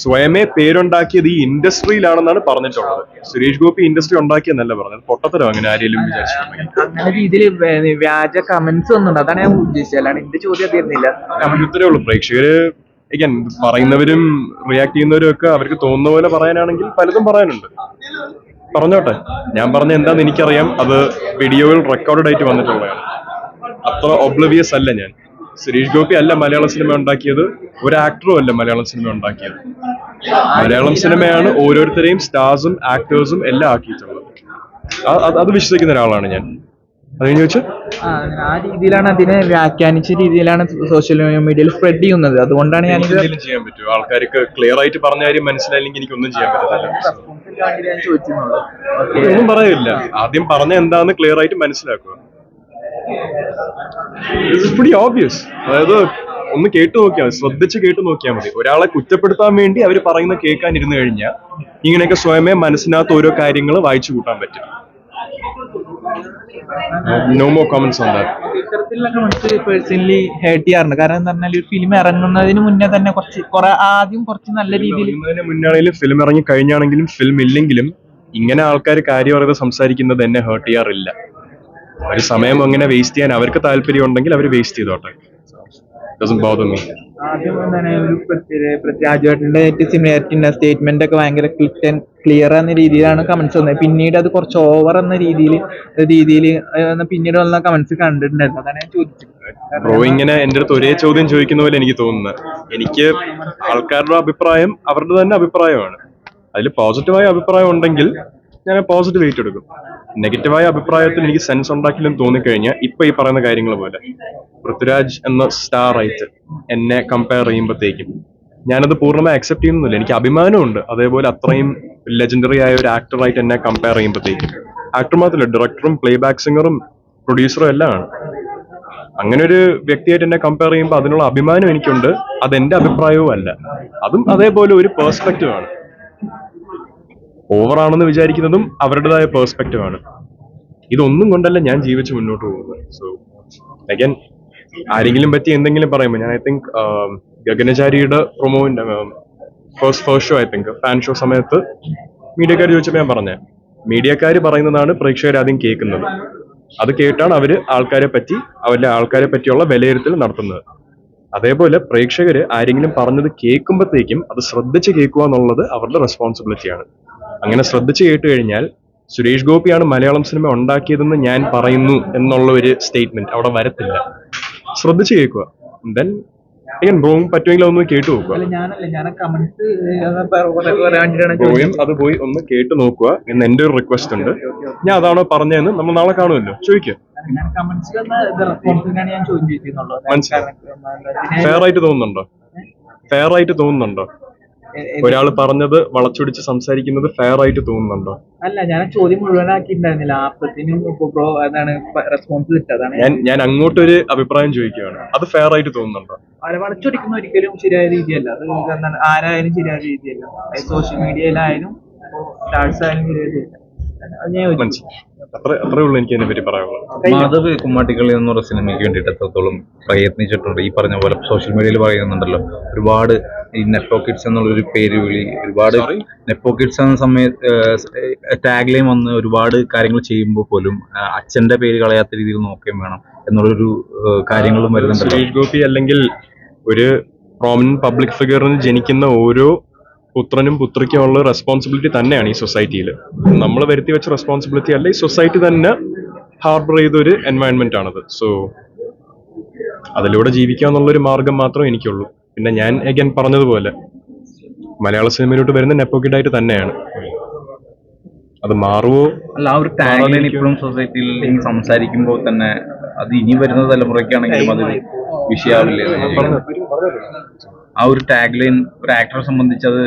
സ്വയമേ പേരുണ്ടാക്കിയത് ഈ ഇൻഡസ്ട്രിയിലാണെന്നാണ് പറഞ്ഞിട്ടുള്ളത്. സുരേഷ് ഗോപി ഇൻഡസ്ട്രി ഉണ്ടാക്കിയെന്നല്ല പറഞ്ഞത്? പൊട്ടത്തരം അങ്ങനെ ആരെയും അങ്ങനെ രീതിയിൽ വ്യാജ കമന്റ്സ് ഒന്നും അതാണ് ഞാൻ ഉദ്ദേശിച്ചത്. അല്ലാണ്ട് എന്റെ ചോദ്യം തീർന്നില്ല. ഉള്ളൂ. പ്രേക്ഷകര് again, പറയുന്നവരും റിയാക്ട് ചെയ്യുന്നവരും ഒക്കെ അവർക്ക് തോന്നുന്ന പോലെ പറയാനാണെങ്കിൽ പലതും പറയാനുണ്ട്. പറഞ്ഞോട്ടെ. ഞാൻ പറഞ്ഞ എന്താന്ന് എനിക്കറിയാം. അത് വീഡിയോയിൽ റെക്കോർഡ് ആയിട്ട് വന്നിട്ടുള്ളതാണ്. അത്ര ഒബ്ലവിയസ് അല്ല ഞാൻ. സുരേഷ് ഗോപി അല്ല മലയാള സിനിമ ഉണ്ടാക്കിയത് ഒരു ആക്ടറും അല്ല മലയാളം സിനിമ ഉണ്ടാക്കിയത് മലയാളം സിനിമയാണ് ഓരോരുത്തരെയും സ്റ്റാർസും ആക്ടേഴ്സും എല്ലാം ആക്കിയിട്ടുള്ളത് അത് വിശ്വസിക്കുന്ന ഒരാളാണ് ഞാൻ അത് കഴിഞ്ഞ് ആ, രീതിയിലാണ് അതിനെ വ്യാഖ്യാനിച്ച രീതിയിലാണ് സോഷ്യൽ മീഡിയയിൽ സ്പ്രെഡ് ചെയ്യുന്നത് അതുകൊണ്ടാണ് ഞാൻ ചെയ്യാൻ പറ്റുമോ ആൾക്കാർക്ക് ക്ലിയർ ആയിട്ട് പറഞ്ഞ കാര്യം മനസ്സിലായില്ലെങ്കിൽ എനിക്കൊന്നും ചെയ്യാൻ പറ്റത്തില്ല ഒന്നും പറയില്ല ആദ്യം പറഞ്ഞ എന്താന്ന് ക്ലിയർ ആയിട്ട് മനസ്സിലാക്കുക pretty ഓബിയസ് അതായത് ഒന്ന് കേട്ടു നോക്കിയാൽ മതി. ശ്രദ്ധിച്ച് കേട്ടു നോക്കിയാൽ മതി. ഒരാളെ കുറ്റപ്പെടുത്താൻ വേണ്ടി അവർ പറയുന്ന കേൾക്കാൻ ഇരുന്ന് കഴിഞ്ഞാൽ ഇങ്ങനെയൊക്കെ സ്വയമേ മനസ്സിനകത്ത് ഓരോ കാര്യങ്ങൾ വായിച്ചു കൂട്ടാൻ പറ്റും. No more comments on that ഇത്തരത്തിലുള്ള കമന്റ്സ് പേഴ്സണലി ഹേർട്ട് ചെയ്യാറുണ്ട്. കാരണം എന്താ പറഞ്ഞാൽ ഒരു ഫിലിം ഇറങ്ങുന്നതിന് മുന്നേ തന്നെ കുറച്ച് കുറെ ആദ്യം കുറച്ച് നല്ല രീതിയിൽ ഇറങ്ങുന്നതിന് മുന്നാണെങ്കിലും ഫിലിം ഇറങ്ങി കഴിഞ്ഞാണെങ്കിലും ഫിലിം ഇല്ലെങ്കിലും ഇങ്ങനെ ആൾക്കാർ കാര്യം അറിയാതെ സംസാരിക്കുന്നത് എന്നെ ഹേർട്ട് ചെയ്യാറില്ല. ഒരു സമയം അങ്ങനെ വേസ്റ്റ് ചെയ്യാൻ അവർക്ക് താല്പര്യം ഉണ്ടെങ്കിൽ അവർ വേസ്റ്റ് ചെയ്തോട്ടെ. ഡസൻ ബോധർ മീ ആദ്യം എന്താണ് ഒരു രാജുവേട്ടന്റെ സിമിലാരിറ്റി സ്റ്റേറ്റ്മെന്റ് ഒക്കെ ഭയങ്കര ക്ലിക്ക് ആൻഡ് ക്ലിയർ എന്ന രീതിയിലാണ് കമന്റ്സ് വന്നത്. പിന്നീട് അത് കുറച്ച് ഓവർ എന്ന രീതിയിൽ രീതിയിൽ പിന്നീട് വന്ന കമന്റ്സ് കണ്ടിട്ടുണ്ടായിരുന്നു. അതാണ് ഞാൻ ചോദിച്ചത്. ബ്രോ ഇങ്ങനെ എന്റെ അടുത്ത് ഒരേ ചോദ്യം ചോദിക്കുന്ന പോലെ എനിക്ക് തോന്നുന്നത് എനിക്ക് ആൾക്കാരുടെ അഭിപ്രായം അവരുടെ തന്നെ അഭിപ്രായമാണ്. അതിൽ പോസിറ്റീവായ അഭിപ്രായം ഉണ്ടെങ്കിൽ ഞാൻ പോസിറ്റീവ് വെയിറ്റ് എടുക്കും. നെഗറ്റീവായ അഭിപ്രായത്തിൽ എനിക്ക് സെൻസ് ഉണ്ടാക്കില്ലെന്ന് തോന്നിക്കഴിഞ്ഞാൽ ഇപ്പൊ ഈ പറയുന്ന കാര്യങ്ങൾ പോലെ. പൃഥ്വിരാജ് എന്ന സ്റ്റാർ ആയിട്ട് എന്നെ കമ്പയർ ചെയ്യുമ്പോഴത്തേക്കും ഞാനത് പൂർണമായി അക്സെപ്റ്റ് ചെയ്യുന്നില്ല. എനിക്ക് അഭിമാനമുണ്ട്. അതേപോലെ അത്രയും ലെജൻഡറി ആയ ഒരു ആക്ടറായിട്ട് എന്നെ കമ്പയർ ചെയ്യുമ്പോഴത്തേക്കും ആക്ടർ മാത്രമല്ല ഡയറക്ടറും പ്ലേ ബാക്ക് സിംഗറും പ്രൊഡ്യൂസറും എല്ലാം ആണ്. അങ്ങനെ ഒരു വ്യക്തിയായിട്ട് എന്നെ കമ്പയർ ചെയ്യുമ്പോൾ അതിനുള്ള അഭിമാനം എനിക്കുണ്ട്. അത് എന്റെ അഭിപ്രായവും അല്ല അതും അതേപോലെ ഒരു പേഴ്സ്പെക്റ്റീവ് ആണ്. ഓവർ ആണെന്ന് വിചാരിക്കുന്നതും അവരുടേതായ പേഴ്സ്പെക്റ്റീവ് ആണ്. ഇതൊന്നും കൊണ്ടല്ല ഞാൻ ജീവിച്ച് മുന്നോട്ട് പോകുന്നത്. സോ അഗൈൻ ആരെങ്കിലും പറ്റി എന്തെങ്കിലും പറയുമ്പോൾ ഞാൻ ഐ തിങ്ക് ഗഗനചാരിയുടെ പ്രൊമോവിന്റെ first first show I think fan show സമയത്ത് മീഡിയക്കാർ ചോദിച്ചപ്പോൾ ഞാൻ പറഞ്ഞത് മീഡിയക്കാർ പറയുന്നതാണ് പ്രേക്ഷകർ ആദ്യം കേൾക്കുന്നത്. അത് കേട്ടാണ് അവർ ആൾക്കാരെ പറ്റി അവരുടെ ആൾക്കാരെ പറ്റിയുള്ള വിലയിരുത്തൽ നടത്തുന്നത്. അതേപോലെ പ്രേക്ഷകർ ആരെങ്കിലും പറഞ്ഞത് കേൾക്കുമ്പോഴത്തേക്കും അത് ശ്രദ്ധിച്ച് കേൾക്കുക എന്നുള്ളത് അവരുടെ റെസ്പോൺസിബിലിറ്റിയാണ് അങ്ങനെ ശ്രദ്ധിച്ചു കേട്ട് കഴിഞ്ഞാൽ സുരേഷ് ഗോപിയാണ് മലയാളം സിനിമ ഉണ്ടാക്കിയതെന്ന് ഞാൻ പറയുന്നു എന്നുള്ള ഒരു സ്റ്റേറ്റ്മെന്റ് അവിടെ വരത്തില്ല. ശ്രദ്ധിച്ചു കേൾക്കുക. ദെൻ again ബ്രോയും പറ്റുമെങ്കിൽ ഒന്ന് കേട്ടു നോക്കുക. ബ്രോയും അത് പോയി ഒന്ന് കേട്ടു നോക്കുക. എന്ന് എന്റെ ഒരു റിക്വസ്റ്റ് ഉണ്ട്. ഞാൻ അതാണോ പറഞ്ഞതെന്ന് നമ്മൾ നാളെ കാണുമല്ലോ. ചോദിക്കുക മനസ്സിലായി. ഫെയർ ആയിട്ട് തോന്നുന്നുണ്ടോ? ഫെയർ ആയിട്ട് തോന്നുന്നുണ്ടോ? ഒരാൾ പറഞ്ഞത് വളച്ചൊടിച്ച് സംസാരിക്കുന്നത് ഫെയർ ആയിട്ട് തോന്നുന്നുണ്ടോ? അല്ല ഞാൻ ആ ചോദ്യം മുഴുവനാക്കിയിട്ടുണ്ടായിരുന്നില്ല. ആപ്പത്തിനും ബ്രോ റെസ്പോൺസ് ഞാൻ ഞാൻ അങ്ങോട്ടൊരു അഭിപ്രായം ചോദിക്കുകയാണ്. അത് ഫെയർ ആയിട്ട് തോന്നുന്നുണ്ടോ? അവരെ വളച്ചൊടിക്കുന്ന ഒരിക്കലും ശരിയായ രീതിയല്ല. അത് എന്താണ്? ആരായാലും ശരിയായ രീതിയല്ല. സോഷ്യൽ മീഡിയയിലായാലും സ്റ്റാർസ് ആയാലും ശരിയായ രീതിയല്ല. അത്ര ഉള്ളൂ എനിക്ക് അതിനെ പറ്റി പറയാനുള്ളത് മാധവ് കുമ്മാട്ടിക്കളി എന്ന് പറഞ്ഞ സിനിമയ്ക്ക് വേണ്ടിയിട്ട് എത്രത്തോളം പ്രയത്നിച്ചിട്ടുണ്ട്? ഈ പറഞ്ഞ പോലെ സോഷ്യൽ മീഡിയയിൽ പറയുന്നുണ്ടല്ലോ. ഒരുപാട് ഈ നെപ്പോ കിഡ്സ് എന്നുള്ളൊരു പേര് വിളി ഒരുപാട്? നെപ്പോ കിഡ്സ് എന്ന സമയത്ത് ടാഗ് ലൈൻ വന്ന് ഒരുപാട് കാര്യങ്ങൾ ചെയ്യുമ്പോൾ പോലും അച്ഛന്റെ പേര് കളയാത്ത രീതിയിൽ നോക്കുകയും വേണം എന്നുള്ളൊരു കാര്യങ്ങളും വരുന്നുണ്ട് ഗോപി അല്ലെങ്കിൽ ഒരു പ്രോമിനന്റ് പബ്ലിക് ഫിഗറിന് ജനിക്കുന്ന ഓരോ പുത്രനും പുത്രിക്കും ഉള്ള റെസ്പോൺസിബിലിറ്റി തന്നെയാണ് ഈ സൊസൈറ്റിയിൽ നമ്മൾ വരുത്തി വെച്ച റെസ്പോൺസിബിലിറ്റി അല്ല ഈ സൊസൈറ്റി തന്നെ ഹാർബർ ചെയ്തൊരു എൻവയൺമെന്റ് ആണത്. സോ അതിലൂടെ ജീവിക്കുക എന്നുള്ളൊരു മാർഗം മാത്രമേ എനിക്കുള്ളൂ. പിന്നെ ഞാൻ അഗൻ പറഞ്ഞതുപോലെ മലയാള സിനിമയിലോട്ട് വരുന്ന നെപ്പോക്കിഡായിട്ട് തന്നെയാണ്. അത് മാറുമോ അല്ല ആ ഒരു ടാഗ് ഇപ്പോഴും സൊസൈറ്റിയിൽ സംസാരിക്കുമ്പോൾ തന്നെ അത് ഇനി വരുന്ന തലമുറയ്ക്കാണെങ്കിലും അത് വിഷയാവില്ലേ? ആ ഒരു ടാഗ് ലൈൻ ഒരു ആക്ടറെ സംബന്ധിച്ച് അത്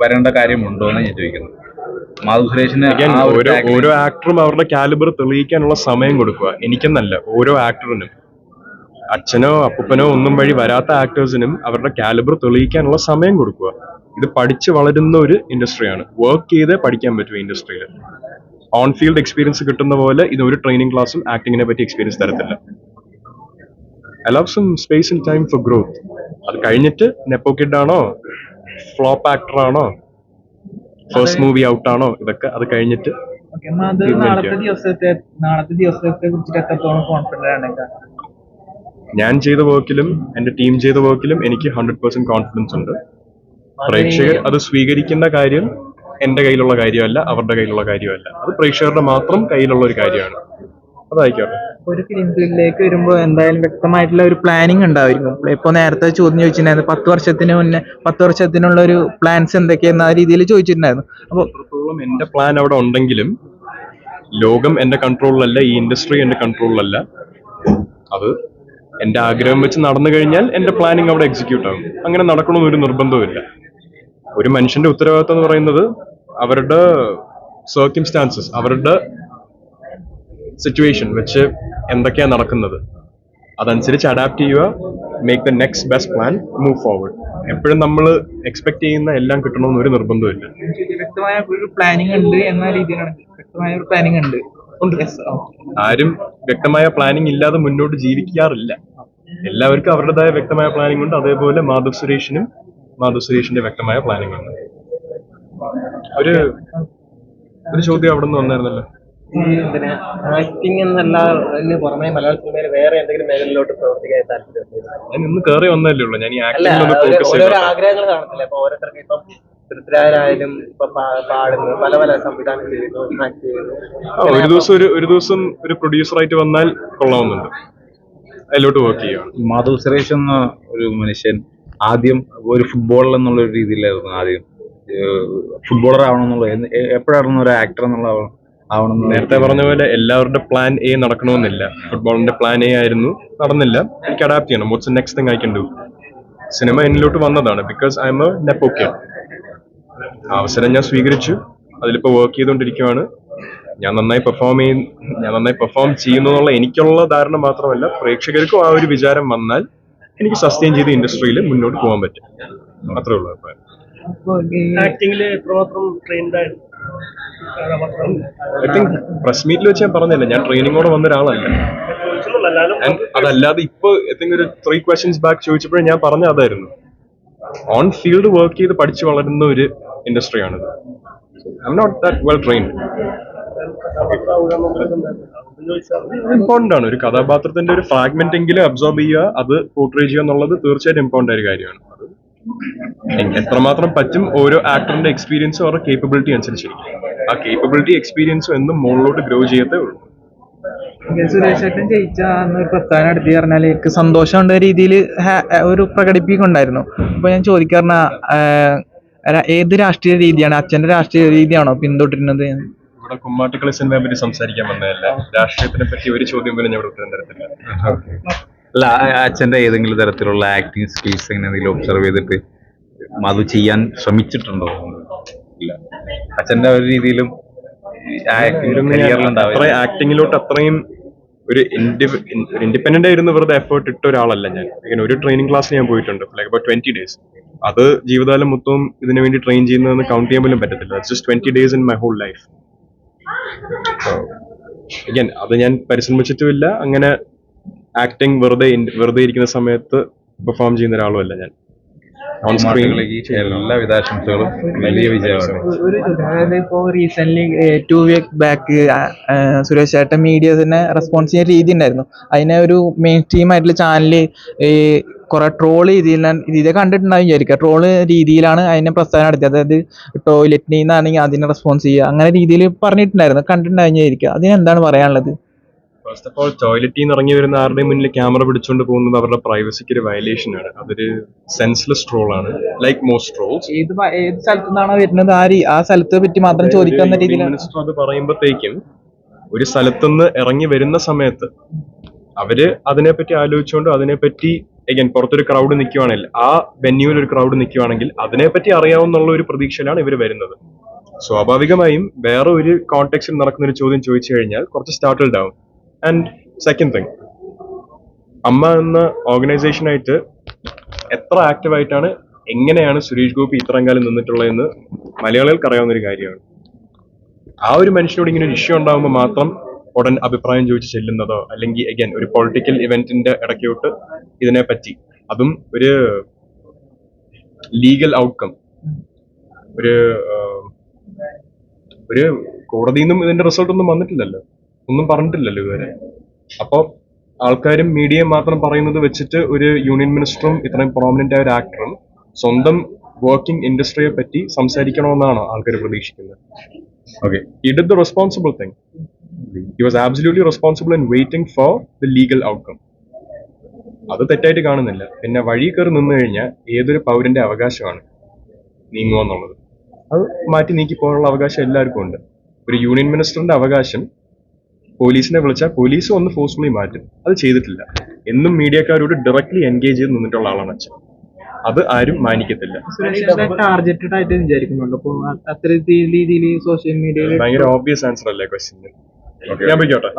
വരേണ്ട കാര്യമുണ്ടോ എന്ന് ഞാൻ ചോദിക്കുന്നത്. മാധു സുരേഷിന് ഓരോ ഓരോ ആക്ടറും അവരുടെ കാലിബർ തെളിയിക്കാനുള്ള സമയം കൊടുക്കുക. എനിക്കെന്നല്ല ഓരോ ആക്ടറിനും അച്ഛനോ അപ്പനോ ഒന്നും വഴി വരാത്ത ആക്ടേഴ്സിനും അവരുടെ കാലിബർ തെളിയിക്കാനുള്ള സമയം കൊടുക്കുക. ഇത് പഠിച്ച് വളരുന്ന ഒരു ഇൻഡസ്ട്രിയാണ് വർക്ക് ചെയ്തേ പഠിക്കാൻ പറ്റും ഇൻഡസ്ട്രിയിൽ ഓൺ ഫീൽഡ് എക്സ്പീരിയൻസ് കിട്ടുന്ന പോലെ ഇത് ഒരു ട്രെയിനിങ് ക്ലാസ്സും ആക്ടിങ്ങിനെ പറ്റി എക്സ്പീരിയൻസ് തരത്തില്ല. Allow some space and time for growth അത് കഴിഞ്ഞിട്ട് നെപ്പോ കിഡ് ആണോ? ഫ്ലോപ്പ് ആക്ടർ ആണോ? ഫസ്റ്റ് മൂവി ഔട്ട് ആണോ? ഇതൊക്കെ അത് കഴിഞ്ഞിട്ട് നാളത്തെ ദിവസത്തെ നാളത്തെ ദിവസത്തെ കുറിച്ചിട്ട് എത്രത്തോളം ആണ് ഞാൻ ചെയ്ത വർക്കിലും എന്റെ ടീം ചെയ്ത വർക്കിലും എനിക്ക് ഹൺഡ്രഡ് പെർസെന്റ് കോൺഫിഡൻസ് ഉണ്ട്. പ്രേക്ഷകർ അത് സ്വീകരിക്കുന്ന കാര്യം എന്റെ കയ്യിലുള്ള കാര്യമല്ല അവരുടെ കയ്യിലുള്ള കാര്യമല്ല. അത് പ്രേക്ഷകരുടെ മാത്രം കയ്യിലുള്ള ഒരു കാര്യമാണ്. അതായിക്കോട്ടെ. ഒരു ഫിലിം ഫീൽഡിലേക്ക് വരുമ്പോൾ എന്തായാലും വ്യക്തമായിട്ടുള്ള ഒരു പ്ലാനിങ് ഉണ്ടായിരിക്കും. ഇപ്പൊ നേരത്തെ ചോദ്യം ചോദിച്ചിട്ടുണ്ടായിരുന്നു പത്ത് വർഷത്തിന് മുന്നേ പത്ത് വർഷത്തിനുള്ള ഒരു പ്ലാൻസ് എന്തൊക്കെയെന്ന രീതിയിൽ ചോദിച്ചിട്ടുണ്ടായിരുന്നു. അപ്പോൾ അത്രത്തോളം എന്റെ പ്ലാൻ അവിടെ ഉണ്ടെങ്കിലും ലോകം എന്റെ കൺട്രോളിലല്ല ഈ ഇൻഡസ്ട്രി എന്റെ കൺട്രോളിലല്ല അത് എന്റെ ആഗ്രഹം വെച്ച് നടന്നു കഴിഞ്ഞാൽ എന്റെ പ്ലാനിങ് അവിടെ എക്സിക്യൂട്ട് ആകും. അങ്ങനെ നടക്കണമെന്ന് ഒരു നിർബന്ധവുമില്ല. ഒരു മനുഷ്യന്റെ ഉത്തരവാദിത്തം എന്ന് പറയുന്നത് അവരുടെ സർക്കിംസ്റ്റാൻസസ് അവരുടെ സിറ്റുവേഷൻ വെച്ച് എന്തൊക്കെയാണ് നടക്കുന്നത്. അതനുസരിച്ച് അഡാപ്റ്റ് ചെയ്യുക make the next best plan move forward എപ്പോഴും നമ്മൾ എക്സ്പെക്ട് ചെയ്യുന്ന എല്ലാം കിട്ടണമെന്ന് ഒരു നിർബന്ധമില്ല വ്യക്തമായ ഒരു പ്ലാനിങ് ഉണ്ട് എന്ന രീതിയിലാണ്. വ്യക്തമായ ഒരു പ്ലാനിങ് ഉണ്ട്. ആരും വ്യക്തമായ പ്ലാനിങ് ഇല്ലാതെ മുന്നോട്ട് ജീവിക്കാറില്ല. എല്ലാവർക്കും അവരുടേതായ വ്യക്തമായ പ്ലാനിംഗ് ഉണ്ട്. അതേപോലെ മാധവ് സുരേഷിനും മാധവ് സുരേഷിന്റെ വ്യക്തമായ പ്ലാനിംഗ് ഉണ്ട്. ഒരു ഒരു ചോദ്യം അവിടെ നിന്ന് വന്നായിരുന്നല്ലോ. ആക്ടിങ് എന്നല്ല അതിന് പുറമെ മലയാള സിനിമയിൽ വേറെ എന്തെങ്കിലും മേഖലയിലോട്ട് പ്രവർത്തിക്കാൻ താല്പര്യം ഞാൻ ഇന്ന് കയറി വന്നല്ലേ ഉള്ളൂ. ഞാൻ ഈ ആഗ്രഹങ്ങൾ കാണത്തില്ല? ഇപ്പൊ ഓരോരുത്തർക്ക് ഇപ്പം പൃഥ്വിരാജായാലും ഇപ്പൊ പാടുന്നു പല പല സംവിധാനം ചെയ്യുന്നു ആക്ട് ചെയ്യുന്നു ഒരു ദിവസം ഒരു ഒരു ദിവസം ഒരു പ്രൊഡ്യൂസറായിട്ട് വന്നാൽ കൊള്ളാവുന്നുണ്ട്. അതിലോട്ട് വർക്ക് ചെയ്യുക. മാധവ് സുരേഷ് എന്ന ഒരു മനുഷ്യൻ ആദ്യം ഒരു ഫുട്ബോളർ എന്നുള്ള ഒരു രീതിയിലായിരുന്നു ആദ്യം. ഫുട്ബോളർ ആവണം എന്നുള്ളത് എപ്പോഴായിരുന്നു ഒരു ആക്ടർ എന്നുള്ള ആവണം നേരത്തെ പറഞ്ഞ പോലെ എല്ലാവരുടെ പ്ലാൻ എ നടക്കണമെന്നില്ല. ഫുട്ബോളിന്റെ പ്ലാൻ എ ആയിരുന്നു നടന്നില്ല. എനിക്ക് അഡാപ്റ്റ് ചെയ്യണം. What's next thing I can do cinema എന്നിലോട്ട് വന്നതാണ്. ബിക്കോസ് ഐ എം എ നെപ്പോക്കിയൻ അവസരം ഞാൻ സ്വീകരിച്ചു. അതിലിപ്പോ വർക്ക് ചെയ്തുകൊണ്ടിരിക്കുകയാണ് ഞാൻ നന്നായി പെർഫോം ചെയ്യും ഞാൻ നന്നായി പെർഫോം ചെയ്യുന്നു എന്നുള്ള എനിക്കുള്ള ധാരണ മാത്രമല്ല പ്രേക്ഷകർക്കും ആ ഒരു വിചാരം വന്നാൽ എനിക്ക് സസ്റ്റെയിൻ ചെയ്ത് ഇൻഡസ്ട്രിയിൽ മുന്നോട്ട് പോകാൻ പറ്റും. അത്രേ ഉള്ളൂ അഭിപ്രായം. ഐ തിങ്ക് പ്രസ് മീറ്റിൽ വെച്ച് ഞാൻ പറഞ്ഞില്ല ഞാൻ ട്രെയിനിങ്ങോടെ വന്ന ഒരാളല്ല. അതല്ലാതെ ഇപ്പൊ ഐ ഒരു ത്രീ ക്വസ്റ്റ്യൻസ് ബാക്ക് ചോദിച്ചപ്പോഴും ഞാൻ പറഞ്ഞ അതായിരുന്നു. ഓൺ ഫീൽഡ് വർക്ക് ചെയ്ത് പഠിച്ചു വളരുന്ന ഒരു ഇൻഡസ്ട്രിയാണിത് I'm not that well trained important ആണ്. ഒരു കഥാപാത്രത്തിന്റെ ഒരു ഫ്രാഗ്മെന്റ് എങ്കിലും അബ്സോർബ് ചെയ്യുക അത് പോർട്രേ ചെയ്യുക എന്നുള്ളത് തീർച്ചയായിട്ടും ഇമ്പോർട്ടന്റ് ആയ ഒരു കാര്യമാണ് എത്രമാത്രം പറ്റും ഓരോ ആക്ടറിന്റെ എക്സ്പീരിയൻസും അവരുടെ കേപ്പബിലിറ്റി അനുസരിച്ചിരിക്കും. ആ കേപ്പബിലിറ്റി എക്സ്പീരിയൻസും എന്നും മുകളിലോട്ട് ഗ്രോ ചെയ്യത്തേ ഉള്ളൂ. സുരേഷേട്ടൻ ജയിച്ച അന്ന് ഒരു പ്രസ്താവന നടത്തി പറഞ്ഞാൽ എനിക്ക് സന്തോഷമുണ്ട് രീതിയിൽ ഒരു പ്രകടിപ്പിക്കുന്നുണ്ടായിരുന്നു അപ്പൊ ഞാൻ ചോദിക്കാറുണ്ട് ഏത് രാഷ്ട്രീയ രീതിയാണ് അച്ഛന്റെ രാഷ്ട്രീയ രീതിയാണോ പിന്തുടരുന്നത്? ഇവിടെ കുമ്മാട്ടിക്കളി സിനിമയെ പറ്റി സംസാരിക്കാൻ വന്നതല്ല. രാഷ്ട്രീയത്തിനെ പറ്റി ഒരു ചോദ്യം പോലും ഞാൻ ഉത്തരം തരത്തില്ല അല്ല അച്ഛന്റെ ഏതെങ്കിലും തരത്തിലുള്ള ആക്ടിങ് സ്കിൽസ് എങ്ങനെ എന്തെങ്കിലും ഒബ്സർവ് ചെയ്തിട്ട് അത് ചെയ്യാൻ ശ്രമിച്ചിട്ടുണ്ടോ? ഇല്ല. അച്ഛന്റെ ഒരു രീതിയിലും ആക്ടിങ്ങിലോട്ട് അത്രയും ഒരു ഇൻഡിപെൻഡന്റ് ആയിരുന്നു വെറുതെ എഫേർട്ട് ഇട്ട ഒരാളല്ല ഞാൻ. ഇങ്ങനെ ഒരു ട്രെയിനിങ് ക്ലാസ് ഞാൻ പോയിട്ടുണ്ട് ലൈക്ക് അബൌട്ട് ട്വന്റി ഡേയ്സ് അത് ജീവിതകാലം മൊത്തം ഇതിനു വേണ്ടി ട്രെയിൻ ചെയ്യുന്നതെന്ന് കൗണ്ട് ചെയ്യാൻ പോലും പറ്റത്തില്ല. Just twenty days in my whole life അത് ഞാൻ പരിശ്രമിച്ചിട്ടുമില്ല. അങ്ങനെ ആക്ടിങ് വെറുതെ വെറുതെ ഇരിക്കുന്ന സമയത്ത് പെർഫോം ചെയ്യുന്ന ഒരാളുമല്ല ഞാൻ. ഓൺ സ്ക്രീൻ എല്ലാവിധ ആശംസകളും വലിയ വിജയമാണ്. ഇപ്പോൾ recent two week back Suresh ചേട്ടൻ മീഡിയസിനെ റെസ്പോൺസ് ചെയ്യുന്ന രീതി ഉണ്ടായിരുന്നു. അതിനെ ഒരു മെയിൻ സ്ട്രീം ആയിട്ടുള്ള ചാനൽ ഈ കുറെ ട്രോൾ രീതിയിൽ രീതിയെ കണ്ടിട്ടുണ്ടാവും വിചാരിക്കുക. ട്രോൾ രീതിയിലാണ് അതിനെ പ്രസ്ഥാനം നടത്തിയത്. അതായത് ടോയ്ലറ്റിൽ നിന്നാണെങ്കിൽ അതിനെ റെസ്പോൺസ് ചെയ്യുക. അങ്ങനെ രീതിയിൽ പറഞ്ഞിട്ടുണ്ടായിരുന്നു. കണ്ടിട്ടുണ്ടാവും വിചാരിക്കുക. അതിനെന്താണ് പറയാനുള്ളത്? ഫസ്റ്റ് ഓഫ് ഓൾ ടോയ്ലറ്റിൽ നിന്ന് ഇറങ്ങി വരുന്ന ആരുടെയും മുന്നിൽ ക്യാമറ പിടിച്ചുകൊണ്ട് പോകുന്നത് അവരുടെ പ്രൈവസിക്ക് ഒരു വയലേഷൻ ആണ്. അതൊരു സെൻസ്ലെസ് ട്രോൾ ആണ് ലൈക്ക് മോസ്റ്റ് ട്രോൾസ് ഏത് ഭ- ഏത് സ്ഥലത്തു നിന്നാണോ വരുന്നത് ആ രീ- ആ സ്ഥലത്തെ പറ്റി മാത്രം ചോദിക്കുന്ന രീതിയിലാണ്. മിനിസ്റ്റർ അത് പറയുമ്പോഴത്തേക്കും ഒരു സ്ഥലത്തുനിന്ന് ഇറങ്ങി വരുന്ന സമയത്ത് അവർ അതിനെപ്പറ്റി ആലോചിച്ചുകൊണ്ട് അതിനെപ്പറ്റി again പുറത്തൊരു ക്രൗഡ് നിൽക്കുവാണെങ്കിൽ ആ വെന്യൂവിൽ ഒരു ക്രൗഡ് നിൽക്കുവാണെങ്കിൽ അതിനെപ്പറ്റി അറിയാവുന്നുള്ള ഒരു പ്രതീക്ഷയിലാണ് ഇവർ വരുന്നത്. സ്വാഭാവികമായും വേറെ ഒരു കോണ്ടെക്സ്റ്റിൽ നടക്കുന്ന ഒരു ചോദ്യം ചോദിച്ചു കഴിഞ്ഞാൽ കുറച്ച് സ്റ്റാർട്ടിൽഡ് ആവും. ആൻഡ് സെക്കൻഡ് തിങ് അമ്മ എന്ന ഓർഗനൈസേഷനായിട്ട് എത്ര ആക്റ്റീവായിട്ടാണ് എങ്ങനെയാണ് സുരേഷ് ഗോപി ഇത്രയും കാലം നിന്നിട്ടുള്ളതെന്ന് മലയാളികൾക്ക് അറിയാവുന്ന ഒരു കാര്യമാണ്. ആ ഒരു മനുഷ്യനോട് ഇങ്ങനെ ഒരു ഇഷ്യൂ ഉണ്ടാകുമ്പോൾ മാത്രം ഉടൻ അഭിപ്രായം ചോദിച്ച് ചെല്ലുന്നതോ അല്ലെങ്കിൽ അഗൈൻ ഒരു പൊളിറ്റിക്കൽ ഇവന്റിന്റെ ഇടയ്ക്കോട്ട് ഇതിനെ പറ്റി അതും ഒരു ലീഗൽ ഔട്ട്കം ഒരു ഒരു കോടതിയിൽ നിന്നും ഇതിന്റെ റിസൾട്ട് ഒന്നും വന്നിട്ടില്ലല്ലോ. ഒന്നും പറഞ്ഞിട്ടില്ലല്ലോ ഇതുവരെ. അപ്പോൾ ആൾക്കാരും മീഡിയയും മാത്രം പറയുന്നത് വെച്ചിട്ട് ഒരു യൂണിയൻ മിനിസ്റ്ററും ഇത്രയും പ്രോമിനന്റ് ആയ ഒരു ആക്ടറും സ്വന്തം വർക്കിംഗ് ഇൻഡസ്ട്രിയെ പറ്റി സംസാരിക്കണമെന്നാണ് ആൾക്കാർ പ്രതീക്ഷിക്കുന്നത്. Okay it the responsible thing he was absolutely responsible in waiting for the legal outcome. അത് തെറ്റായിട്ട് കാണുന്നില്ല. പിന്നെ വഴി കയറി നിന്നു കഴിഞ്ഞാൽ ഏതൊരു പൗരന്റെ അവകാശമാണ് നീങ്ങുക എന്നുള്ളത്. അത് മാറ്റി നീക്കി പോകാനുള്ള അവകാശം എല്ലാവർക്കും ഉണ്ട്. ഒരു യൂണിയൻ മിനിസ്റ്ററിന്റെ അവകാശം പോലീസിനെ വിളിച്ചാൽ പോലീസ് ഒന്ന് ഫോഴ്സ്ഫുള്ളി മാറ്റും. അത് ചെയ്തിട്ടില്ല. എന്നും മീഡിയക്കാരോട് ഡയറക്ട്ലി എൻഗേജ് ചെയ്ത് നിന്നിട്ടുള്ള ആളാണ് അച്ഛൻ. അത് ആരും മാനിക്കത്തില്ല. ടാർഗറ്റഡ് ആയിട്ട് വിചാരിക്കുന്നുണ്ട്. അപ്പോൾ അത്ര രീതിയിൽ സോഷ്യൽ മീഡിയയിൽ ഭയങ്കര ഓബിയസ് ആൻസർ അല്ലേ ക്വസ്റ്റ്യൻ ഞാൻ പോയിക്കോട്ടെ.